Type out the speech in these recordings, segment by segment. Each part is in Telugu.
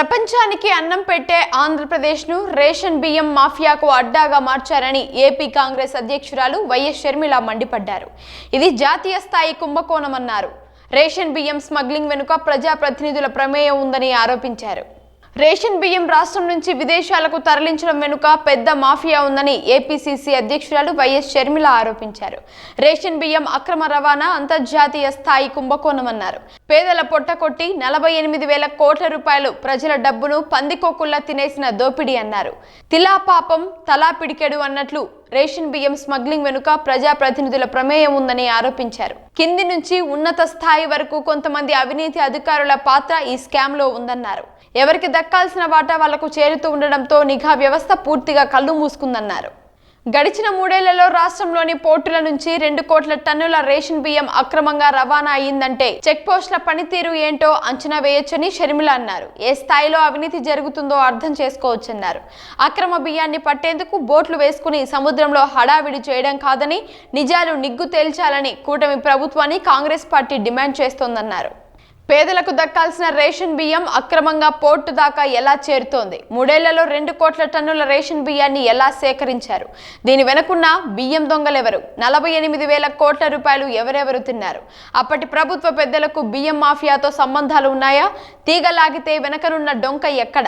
ప్రపంచానికి అన్నం పెట్టే ఆంధ్రప్రదేశ్ను రేషన్ బియ్యం మాఫియాకు అడ్డాగా మార్చారని ఏపీ కాంగ్రెస్ అధ్యక్షురాలు వైఎస్ షర్మిల మండిపడ్డారు. ఇది జాతీయ స్థాయి కుంభకోణమన్నారు. రేషన్ బియ్యం స్మగ్లింగ్ వెనుక ప్రజాప్రతినిధుల ప్రమేయం ఉందని ఆరోపించారు. రేషన్ బియ్యం రాష్ట్రం నుంచి విదేశాలకు తరలించడం వెనుక పెద్ద మాఫియా ఉందని ఏపీసీసీ అధ్యక్షురాలు వైఎస్ షర్మిల ఆరోపించారు. రేషన్ బియ్యం అక్రమ రవాణా అంతర్జాతీయ స్థాయి కుంభకోణమన్నారు. పేదల పొట్టకొట్టి నలభై ఎనిమిది వేల కోట్ల రూపాయలు ప్రజల డబ్బును పందికొక్కుల్లా తినేసిన దోపిడీ అన్నారు. తిలా పాపం తలా పిడికెడు అన్నట్లు రేషన్ బియ్యం స్మగ్లింగ్ వెనుక ప్రజాప్రతినిధుల ప్రమేయం ఉందని ఆరోపించారు. కింది నుంచి ఉన్నత స్థాయి వరకు కొంతమంది అవినీతి అధికారుల పాత్ర ఈ స్కామ్లో ఉందన్నారు. ఎవరికి దక్కాల్సిన వాటా వాళ్ళకు చేరుతూ ఉండడంతో నిఘా వ్యవస్థ పూర్తిగా కళ్ళు మూసుకుందన్నారు. గడిచిన మూడేళ్ళలో రాష్ట్రంలోని పోర్టుల నుంచి రెండు కోట్ల టన్నుల రేషన్ బియ్యం అక్రమంగా రవాణా అయిందంటే చెక్పోస్టుల పనితీరు ఏంటో అంచనా వేయొచ్చని షర్మిల అన్నారు. ఏ స్థాయిలో అవినీతి జరుగుతుందో అర్థం చేసుకోవచ్చన్నారు. అక్రమ బియ్యాన్ని పట్టేందుకు బోట్లు వేసుకుని సముద్రంలో హడావిడి చేయడం కాదని నిజాలు నిగ్గు తేల్చాలని కూటమి ప్రభుత్వాన్ని కాంగ్రెస్ పార్టీ డిమాండ్ చేస్తోందన్నారు. పేదలకు దక్కాల్సిన రేషన్ బియ్యం అక్రమంగా పోర్టు దాకా ఎలా చేరుతోంది? మూడేళ్ళలో రెండు కోట్ల టన్నుల రేషన్ బియ్యాన్ని ఎలా సేకరించారు? దీని వెనుకున్న బియ్యం దొంగలెవరు? నలభై ఎనిమిది వేల కోట్ల రూపాయలు ఎవరెవరు తిన్నారు? అప్పటి ప్రభుత్వ పెద్దలకు బియ్యం మాఫియాతో సంబంధాలు ఉన్నాయా? తీగలాగితే వెనకనున్న డొంక ఎక్కడ?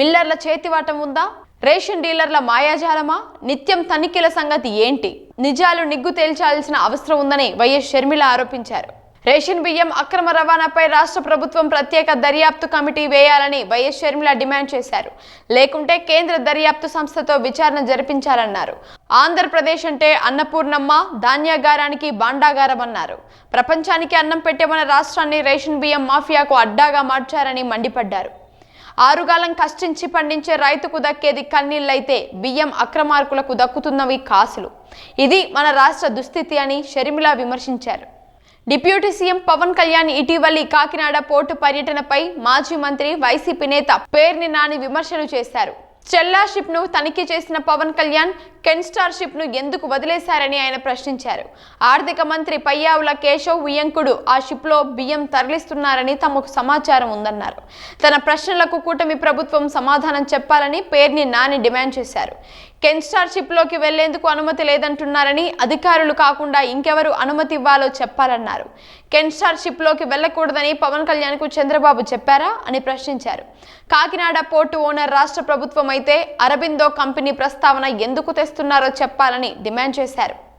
మిల్లర్ల చేతివాటం ఉందా? రేషన్ డీలర్ల మాయాజాలమా? నిత్యం తనిఖీల సంగతి ఏంటి? నిజాలు నిగ్గు తేల్చాల్సిన అవసరం ఉందని వైఎస్ షర్మిల ఆరోపించారు. రేషన్ బియ్యం అక్రమ రవాణాపై రాష్ట్ర ప్రభుత్వం ప్రత్యేక దర్యాప్తు కమిటీ వేయాలని వైఎస్ షర్మిల డిమాండ్ చేశారు. లేకుంటే కేంద్ర దర్యాప్తు సంస్థతో విచారణ జరిపించాలన్నారు. ఆంధ్రప్రదేశ్ అంటే అన్నపూర్ణమ్మ ధాన్యాగారానికి బాండాగారం అన్నారు. ప్రపంచానికి అన్నం పెట్టే మన రాష్ట్రాన్ని రేషన్ బియ్యం మాఫియాకు అడ్డాగా మార్చారని మండిపడ్డారు. ఆరుగాలం కష్టించి పండించే రైతుకు దక్కేది కన్నీళ్ళైతే బియ్యం అక్రమార్కులకు దక్కుతున్నవి కాసులు. ఇది మన రాష్ట్ర దుస్థితి అని షర్మిల విమర్శించారు. డిప్యూటీ సీఎం పవన్ కళ్యాణ్ ఇటీవలి కాకినాడ పోర్టు పర్యటనపై మాజీ మంత్రి వైసీపీ నేత పేర్ని నాని విమర్శలు చేశారు. చెల్లా షిప్ను తనిఖీ చేసిన పవన్ కళ్యాణ్ కెన్ స్టార్ను ఎందుకు వదిలేశారని ఆయన ప్రశ్నించారు. ఆర్థిక మంత్రి పయ్యావుల కేశవ్ ఉయ్యంకుడు ఆ షిప్లో బియ్యం తరలిస్తున్నారని తమకు సమాచారం ఉందన్నారు. తన ప్రశ్నలకు కూటమి ప్రభుత్వం సమాధానం చెప్పాలని పేర్ని నాని డిమాండ్ చేశారు. కెన్ స్టార్లోకి వెళ్ళేందుకు అనుమతి లేదంటున్నారని అధికారులు కాకుండా ఇంకెవరు అనుమతి ఇవ్వాలో చెప్పాలన్నారు. కెన్ స్టార్లోకి వెళ్ళకూడదని పవన్ కళ్యాణ్కు చంద్రబాబు చెప్పారా అని ప్రశ్నించారు. కాకినాడ పోర్టు ఓనర్ రాష్ట్ర ప్రభుత్వం అయితే అరబిందో కంపెనీ ప్రస్తావన ఎందుకు చేస్తున్నారో చెప్పాలని డిమాండ్ చేశారు.